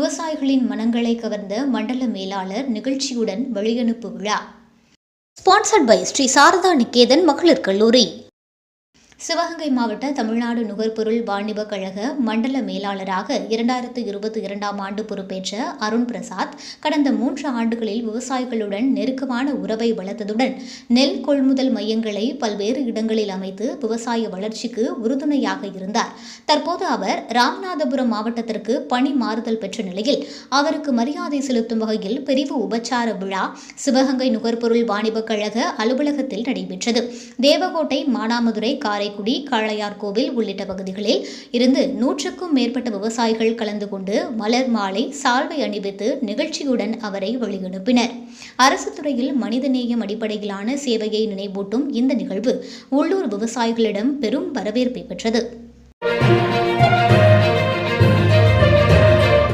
விவசாயிகளின் மனங்களை கவர்ந்த மண்டல மேலாளர் நிகழ்ச்சியுடன் வழியனுப்பு விழா. ஸ்பான்சர்ட் பை ஸ்ரீ சாரதா நிகேதன் மகளிர் கல்லூரி. சிவகங்கை மாவட்ட தமிழ்நாடு நுகர்பொருள் வாணிப கழக மண்டல மேலாளராக இரண்டாயிரத்து இருபத்தி இரண்டாம் ஆண்டு பொறுப்பேற்ற அருண் பிரசாத் கடந்த மூன்று ஆண்டுகளில் விவசாயிகளுடன் நெருக்கமான உறவை வளர்த்ததுடன் நெல் கொள்முதல் மையங்களை பல்வேறு இடங்களில் அமைத்து விவசாய வளர்ச்சிக்கு உறுதுணையாக இருந்தார். தற்போது அவர் ராமநாதபுரம் மாவட்டத்திற்கு பணி மாறுதல் பெற்ற நிலையில் அவருக்கு மரியாதை செலுத்தும் வகையில் பிரிவு உபச்சார விழா சிவகங்கை நுகர்பொருள் வாணிப கழக அலுவலகத்தில் நடைபெற்றது. தேவகோட்டை மானாமதுரை காரை காரைக்குடி காளையார்கோவில் உள்ளிட்ட பகுதிகளில் இருந்து நூற்றுக்கும் மேற்பட்ட விவசாயிகள் கலந்து கொண்டு மலர் மாலை சால்வை அணிவித்து நிகழ்ச்சியுடன் அவரை வழியனுப்பினர். அரசு துறையில் மனிதநேயம் அடிப்படையிலான சேவையை நினைவூட்டும் இந்த நிகழ்வு உள்ளூர் விவசாயிகளிடம் பெரும் வரவேற்பை பெற்றது.